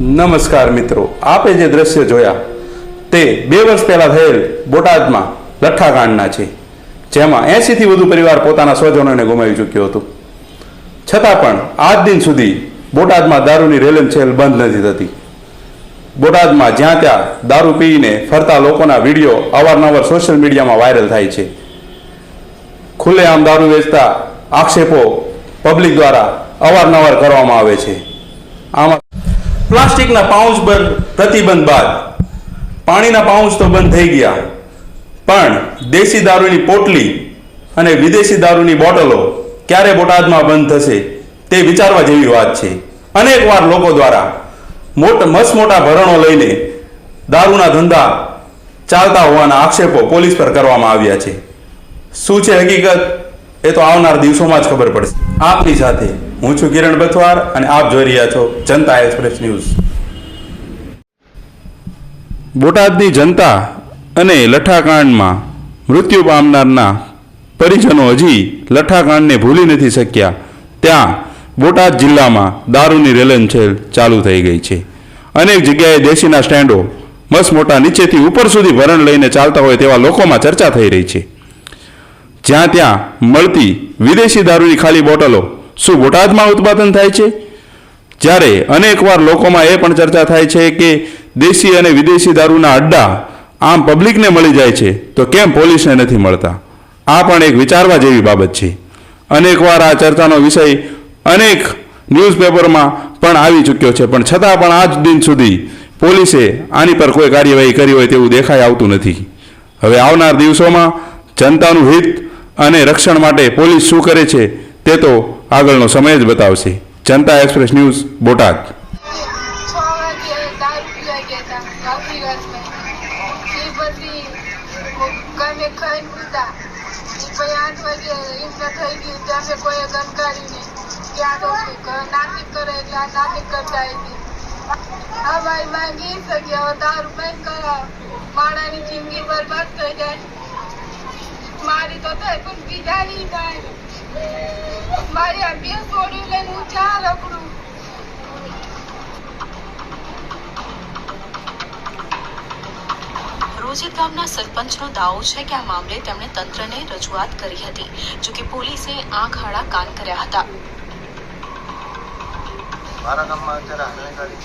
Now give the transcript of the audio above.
નમસ્કાર મિત્રો, આપે જે દ્રશ્ય જોયા તે બે વર્ષ પહેલા થયેલ બોટાદમાં લઠ્ઠાકાંડના છે, જેમાં 80 વધુ પરિવાર પોતાના સ્વજનોને ગુમાવી ચૂક્યો હતો. છતાં પણ આજ દિન સુધી બોટાદમાં દારૂની રેલમ છેલ બંધ નથી થતી. બોટાદમાં જ્યાં ત્યાં દારૂ પીને ફરતા લોકોના વીડિયો અવારનવાર સોશિયલ મીડિયામાં વાયરલ થાય છે. ખુલ્લેઆમ દારૂ વેચતા આક્ષેપો પબ્લિક દ્વારા અવારનવાર કરવામાં આવે છે. આમાં પ્લાસ્ટિકના પાઉચ પર પ્રતિબંધ બાદ. પાણીના પાઉચ તો બંધ થઈ ગયા. પણ દેશી દારૂની પોટલી અને વિદેશી દારૂની બોટલો ક્યારે બોટાદમાં બંધ થશે તે વિચારવા જેવી વાત છે. અનેક વાર લોકો દ્વારા મોટ મસ્ત મોટા ભરણો લઈને દારૂના ધંધા ચાલતા હોવાના આક્ષેપો પોલીસ પર કરવામાં આવ્યા છે. શું છે હકીકત? એ તો આવનાર દિવસોમાં જ ખબર પડશે. આપની સાથે હું છું કિરણ બથવાર અને આપ જોઈ રહ્યા છો જનતા એક્સપ્રેસ ન્યૂઝ. બોટાદની જનતા અને લઠ્ઠાકાંડમાં મૃત્યુ પામનારના પરિજનો હજી લઠ્ઠાકાંડને ભૂલી નથી શક્યા. ત્યાં બોટાદ જિલ્લામાં દારૂની રેલનછેલ ચાલુ થઈ ગઈ છે. અનેક જગ્યાએ દેશીના સ્ટેન્ડો મસ મોટા નીચેથી ઉપર સુધી ભરણ લઈને ચાલતા હોય તેવા લોકોમાં ચર્ચા થઈ રહી છે. જ્યાં ત્યાં મળતી વિદેશી દારૂની ખાલી બોટલો શું બોટાદમાં ઉત્પાદન થાય છે? જ્યારે અનેકવાર લોકોમાં એ પણ ચર્ચા થાય છે કે દેશી અને વિદેશી દારૂના અડ્ડા આમ પબ્લિકને મળી જાય છે, તો કેમ પોલીસને નથી મળતા? આ પણ એક વિચારવા જેવી બાબત છે. અનેકવાર આ ચર્ચાનો વિષય અનેક ન્યૂઝપેપરમાં પણ આવી ચૂક્યો છે, પણ છતાં પણ આજ દિન સુધી પોલીસે આની પર કોઈ કાર્યવાહી કરી હોય તેવું દેખાઈ આવતું નથી. હવે આવનાર દિવસોમાં જનતાનું હિત અને રક્ષણ માટે પોલીસ શું કરે છે, તે તો આગળનો સમય જ બતાવશે. Janata Express News, Botad. છ વાગે દારૂ પીવા ગયા હતા નોકરી વર્ષમાં એ પછી ગમે ખાઈને પીતા એ પછી આઠ વાગે એમને થઈ ગયું ત્યાં મેં કોઈ ગનકારી નહીં ત્યાં તો નાસિક કરે એટલે આ નાસિક કરતા આ ભાઈ માંગી શકે હવે દારૂ બંધ કરાવ માણાની જિંદગી બરબાદ થઈ જાય મારી તો થાય પણ બીજાની થાય. મારી બે છોડ્યું લઈને હું ક્યાં રખડું. રોજિત ગામના સરપંચનો દાવો છે કે આ મામલે તેમણે તંત્રને રજૂઆત કરી હતી જોકે પોલીસે આંખ આડા કાન કર્યા હતા. મારા ગામમાં અત્યારે હાલની